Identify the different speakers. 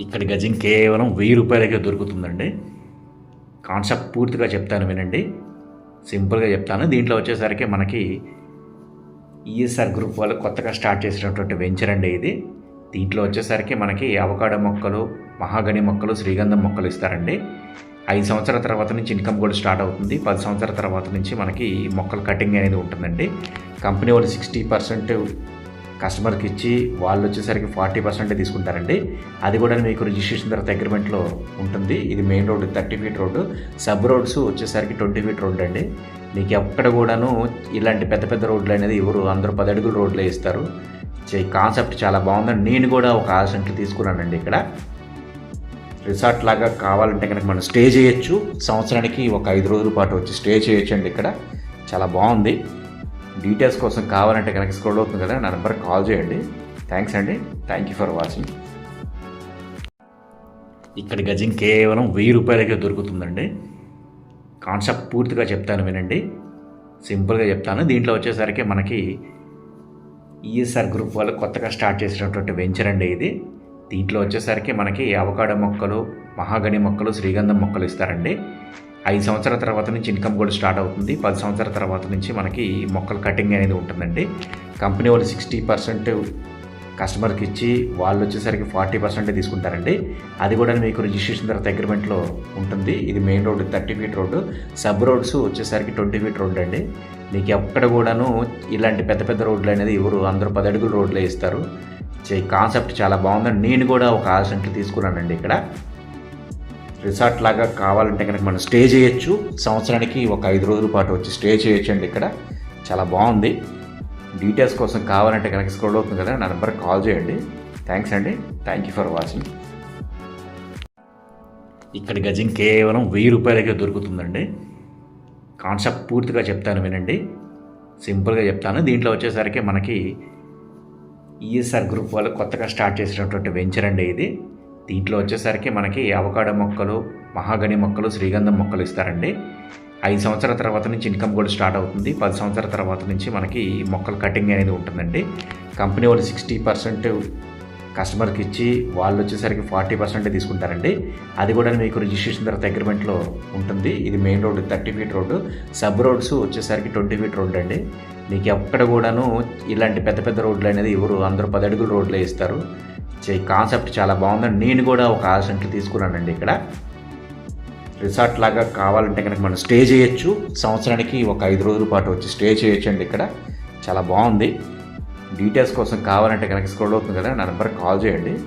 Speaker 1: ఇక్కడ గజం కేవలం వెయ్యి రూపాయలకే దొరుకుతుందండి. కాన్సెప్ట్ పూర్తిగా చెప్తాను వినండి. సింపుల్గా చెప్తాను. దీంట్లో వచ్చేసరికి మనకి ఈఎస్ఆర్ గ్రూప్ వాళ్ళు కొత్తగా స్టార్ట్ చేసినటువంటి వెంచర్ అండి ఇది. దీంట్లో వచ్చేసరికి మనకి అవకాడో మొక్కలు మహాగని మొక్కలు శ్రీగంధం మొక్కలు ఇస్తారండి. ఐదు సంవత్సరాల తర్వాత నుంచి ఇన్కమ్ కూడా స్టార్ట్ అవుతుంది. పది సంవత్సరాల తర్వాత నుంచి మనకి ఈ మొక్కలు కటింగ్ అనేది ఉంటుందండి. కంపెనీ వాళ్ళు సిక్స్టీ పర్సెంట్ కస్టమర్కి ఇచ్చి వాళ్ళు వచ్చేసరికి ఫార్టీ పర్సెంటే తీసుకుంటారండి. అది కూడా మీకు రిజిస్ట్రేషన్ తర్వాత అగ్రిమెంట్లో ఉంటుంది. ఇది main road thirty feet road. Sub roads వచ్చేసరికి ట్వంటీ ఫీట్ రోడ్ అండి మీకు ఎక్కడ కూడాను ఇలాంటి పెద్ద పెద్ద రోడ్లు అనేది ఎవరు అందరూ పది అడుగుల రోడ్లే ఇస్తారు. కాన్సెప్ట్ చాలా బాగుందండి. నేను కూడా ఒక ఆరు సెంట్లు తీసుకున్నానండి ఇక్కడ. రిసార్ట్ లాగా కావాలంటే కనుక మనం స్టే చేయొచ్చు. సంవత్సరానికి ఒక ఐదు రోజుల పాటు వచ్చి స్టే చేయొచ్చు అండి ఇక్కడ. చాలా బాగుంది. డీటెయిల్స్ కోసం కావాలంటే కనుక స్క్రోల్ అవుతుంది కదా నా నెంబర్ కాల్ చేయండి. థ్యాంక్స్ అండి. థ్యాంక్ యూ ఫర్ వాచింగ్ ఇక్కడ గజం కేవలం వెయ్యి రూపాయలకే దొరుకుతుందండి. కాన్సెప్ట్ పూర్తిగా చెప్తాను వినండి. సింపుల్గా చెప్తాను. దీంట్లో వచ్చేసరికి మనకి ఈఎస్ఆర్ గ్రూప్ వాళ్ళు కొత్తగా స్టార్ట్ చేసినటువంటి వెంచర్ అండి ఇది. దీంట్లో వచ్చేసరికి మనకి అవకాడ మొక్కలు మహాగని మొక్కలు శ్రీగంధం మొక్కలు ఇస్తారండి. ఐదు సంవత్సరాల తర్వాత నుంచి ఇన్కమ్ కూడా స్టార్ట్ అవుతుంది. పది సంవత్సరాల తర్వాత నుంచి మనకి ఈ మొక్కలు కటింగ్ అనేది ఉంటుందండి. కంపెనీ వాళ్ళు సిక్స్టీ పర్సెంట్ కస్టమర్కి ఇచ్చి వాళ్ళు వచ్చేసరికి ఫార్టీ పర్సెంటే తీసుకుంటారండి. అది కూడా మీకు రిజిస్ట్రేషన్ తర్వాత అగ్రిమెంట్లో ఉంటుంది. ఇది main road thirty feet road sub roads వచ్చేసరికి ట్వంటీ ఫీట్ రోడ్ అండి. మీకు ఎక్కడ కూడాను ఇలాంటి పెద్ద పెద్ద రోడ్లు అనేది ఎవరు అందరూ పది అడుగుల రోడ్లే ఇస్తారు. కాన్సెప్ట్ చాలా బాగుందండి. నేను కూడా ఒక ఆరు సెంట్లు తీసుకున్నానండి ఇక్కడ. రిసార్ట్ లాగా కావాలంటే కనుక మనం స్టే చేయొచ్చు. సంవత్సరానికి ఒక ఐదు రోజుల పాటు వచ్చి స్టే చేయొచ్చు అండి ఇక్కడ. చాలా బాగుంది. డీటెయిల్స్ కోసం కావాలంటే కనుక స్క్రోల్ అవుతుంది కదా నా నెంబర్కి కాల్ చేయండి. థ్యాంక్స్ అండి. థ్యాంక్ యూ ఫర్ వాచింగ్ ఇక్కడ గజం కేవలం వెయ్యి రూపాయలకే దొరుకుతుందండి. కాన్సెప్ట్ పూర్తిగా చెప్తాను వినండి. సింపుల్గా చెప్తాను. దీంట్లో వచ్చేసరికి మనకి ఈఎస్ఆర్ గ్రూప్ వాళ్ళు కొత్తగా స్టార్ట్ చేసినటువంటి వెంచర్ అండి ఇది. దీంట్లో వచ్చేసరికి మనకి అవకాడో మొక్కలు మహాగని మొక్కలు శ్రీగంధం మొక్కలు ఇస్తారండి. ఐదు సంవత్సరాల తర్వాత నుంచి ఇన్కమ్ కూడా స్టార్ట్ అవుతుంది. పది సంవత్సరాల తర్వాత నుంచి మనకి ఈ మొక్కలు కటింగ్ అనేది ఉంటుందండి. కంపెనీ వాళ్ళు సిక్స్టీ పర్సెంట్ కస్టమర్కి ఇచ్చి వాళ్ళు వచ్చేసరికి ఫార్టీ పర్సెంటే తీసుకుంటారండి. అది కూడా మీకు రిజిస్ట్రేషన్ తర్వాత అగ్రిమెంట్లో ఉంటుంది. ఇది main road thirty feet road sub roads వచ్చేసరికి ట్వంటీ ఫీట్ రోడ్ అండి. మీకు ఎక్కడ కూడాను ఇలాంటి పెద్ద పెద్ద రోడ్లు అనేది ఎవరు అందరూ పది అడుగుల రోడ్లే ఇస్తారు. చే- కాన్సెప్ట్ చాలా బాగుందండి నేను కూడా ఒక ఆరు తీసుకున్నానండి ఇక్కడ. రిసార్ట్ లాగా కావాలంటే కనుక మనం స్టే చేయొచ్చు. సంవత్సరానికి ఒక ఐదు రోజుల పాటు వచ్చి స్టే చేయొచ్చు అండి ఇక్కడ. చాలా బాగుంది. డీటెయిల్స్ కోసం కావాలంటే కనుక స్క్రోల్ అవుతుంది కదా నా నెంబర్కి కాల్ చేయండి.